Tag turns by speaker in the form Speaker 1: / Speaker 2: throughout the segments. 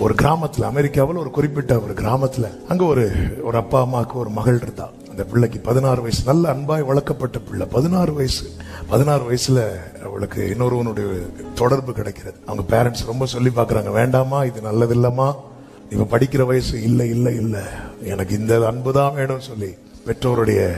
Speaker 1: ஒரு கிராமத்தில் அமெரிக்காவில் ஒரு குறிப்பிட்ட ஒரு கிராமத்தில் அங்கே ஒரு ஒரு அப்பா அம்மாவுக்கு ஒரு மகள் இருந்தா. அந்த பிள்ளைக்கு பதினாறு வயசு. நல்ல அன்பாய் வளர்க்கப்பட்ட பிள்ளை. பதினாறு வயசு. பதினாறு வயசுல அவளுக்கு இன்னொருவனுடைய தொடர்பு கிடைக்கிறது. அவங்க பேரண்ட்ஸ் ரொம்ப சொல்லி பார்க்குறாங்க வேண்டாமா இது நல்லது இல்லம்மா இவ படிக்கிற வயசு இல்லை இல்லை இல்லை. எனக்கு இந்த அன்பு தான் வேணும்னு சொல்லி பெற்றோருடைய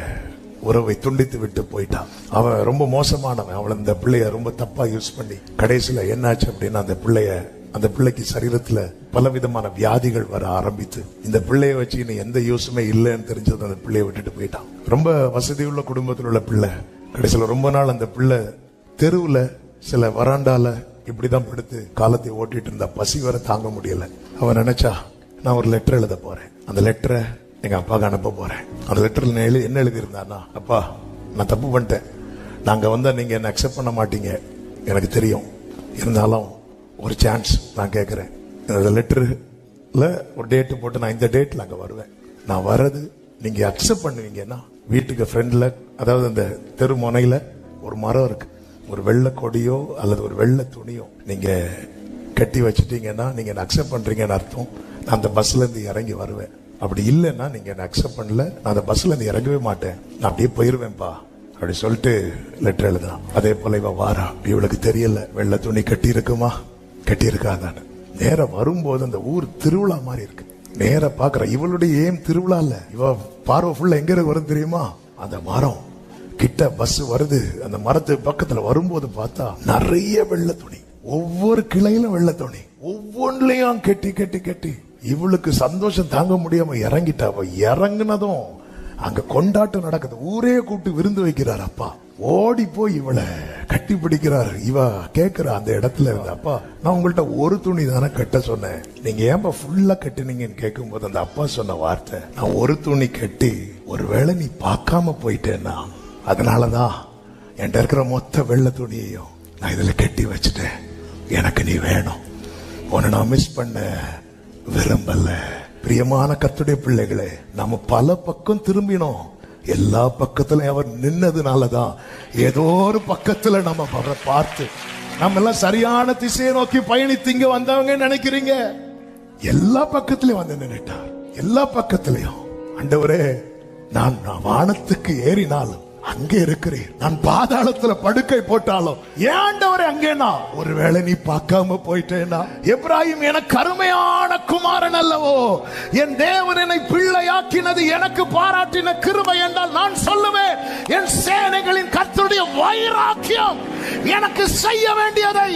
Speaker 1: உறவை துண்டித்து விட்டு போயிட்டான் அவன் ரொம்ப மோசமானவன். அவளை இந்த பிள்ளைய ரொம்ப தப்பாக யூஸ் பண்ணி கடைசியில் என்னாச்சு அப்படின்னா அந்த பிள்ளைய அந்த பிள்ளைக்கு சரீரத்துல பலவிதமான வியாதிகள் வர ஆரம்பித்து இந்த பிள்ளைய வச்சு இனி எந்த யூஸுமே இல்லைன்னு தெரிஞ்சது அந்த பிள்ளைய விட்டுட்டு போயிட்டான். ரொம்ப வசதி உள்ள குடும்பத்தில் உள்ள பிள்ளை. கடைசியில் ரொம்ப நாள் அந்த பிள்ளை தெருவுல சில வராண்டால இப்படிதான் படுத்து காலத்தை ஓட்டிட்டு இருந்தா பசி வர தாங்க முடியல. அவன் நினைச்சா நான் ஒரு லெட்டர் எழுத போறேன். அந்த லெட்டரை எங்க அப்பாவுக்கு அனுப்ப போறேன். அந்த லெட்டர்ல எழுதி என்ன எழுதியிருந்தானா அப்பா நான் தப்பு பண்ணிட்டேன். நாங்க வந்தா நீங்க என்ன அக்செப்ட் பண்ண மாட்டீங்க. எனக்கு தெரியும். இருந்தாலும் ஒரு சான்ஸ் நான் கேட்குறேன் இந்த லெட்டரில் ஒரு டேட்டு போட்டு நான் இந்த டேட்டில் அங்கே வருவேன். நான் வர்றது நீங்கள் அக்செப்ட் பண்ணுவீங்கன்னா வீட்டுக்கு ஃப்ரெண்டில் அதாவது அந்த தெரு முனையில் ஒரு மரம் இருக்கு. ஒரு வெள்ளை கொடியோ அல்லது ஒரு வெள்ளை துணியோ நீங்கள் கட்டி வச்சுட்டீங்கன்னா நீங்கள் என்ன அக்செப்ட் பண்ணுறீங்கன்னு அர்த்தம். நான் அந்த பஸ்லேருந்து இறங்கி வருவேன். அப்படி இல்லைன்னா நீங்கள் என்ன அக்செப்ட் பண்ணல நான் அந்த பஸ்லேருந்து இறங்கவே மாட்டேன். நான் அப்படியே போயிருவேன்ப்பா அப்படி சொல்லிட்டு லெட்டர் எழுதுனான் அதே போல இவ வாரா. இவளுக்கு தெரியல. வெள்ளை துணி கட்டி இருக்குமா கட்டி நேரம் வரும்போது அந்த ஊர் திருவிழா மாதிரி இருக்கு. நேர பாக்குற இவளுடைய ஏம் திருவிழா இல்ல? இவ பார்வை ஃபுல்லா எங்க இருக்கு வரும் தெரியுமா? அந்த மரம். கிட்ட பஸ் வருது. அந்த மரத்து பக்கத்துல வரும்போது பார்த்தா நிறைய வெள்ளை துணி. ஒவ்வொரு கிளையிலும் வெள்ளை துணி. ஒவ்வொன்றுலயும் கெட்டி கெட்டி கெட்டி. இவளுக்கு சந்தோஷம் தாங்க முடியாம இறங்கிட்டா. இறங்குனதும் அங்க கொண்டாட்டம் நடக்குது. ஊரே கூப்பிட்டு விருந்து வைக்கிறார் அப்பா. ஓடி போய் இவளை கட்டி பிடிக்கிறாரு இவ கேக்குறா அந்த இடத்துல இருந்த அப்பா நான் உங்கள்ட்ட ஒரு துணி தானே கட்ட சொன்னேன். நீங்க ஏன்பா ஃபுல்லா கட்டுனீங்கன்னு கேட்கும்போது அந்த அப்பா சொன்ன வார்த்தை நான் ஒரு துணி கட்டி ஒருவேளை நீ பார்க்காம போயிட்டேன்னா அதனாலதான் என்கிட்ட இருக்கிற மொத்த வெள்ளை துணியையும் நான் இதுல கட்டி வச்சுட்டேன். எனக்கு நீ வேணும். உன்னை நான் மிஸ் பண்ண விரும்பல. பிரியமான கத்துடைய பிள்ளைகளே நம்ம பல பக்கம் திரும்பினோம். எல்லா பக்கத்துல அவர் நின்னதுனாலதான் ஏதோ ஒரு பக்கத்துல நம்ம அவரை பார்த்து நம்ம எல்லாம் சரியான திசையை நோக்கி பயணித்து இங்க வந்தவங்க நினைக்கிறீங்க? எல்லா பக்கத்திலையும் வந்து நின்றுட்டார் எல்லா பக்கத்திலையும். அண்டவரே நான் நான் வானத்துக்கு ஏறினாலும் அங்கே இருக்கிறேன். நான் பாதாளத்துல படுக்கை போட்டாலும் ஏண்டவரே அங்கேனா ஒருவேளை நீ பார்க்காம போயிட்டேனா எப்ராஹிம் எனக்கு அருமையான குமாரன் அல்லவோ? என் தேவன் என்னை பிள்ளையாக்கினது எனக்கு பாராட்டின கிருபை என்றால் நான் சொல்லுவேன். என் சேனைகளின் கத்தருடைய வைராக்கியம் எனக்கு செய்ய வேண்டியதை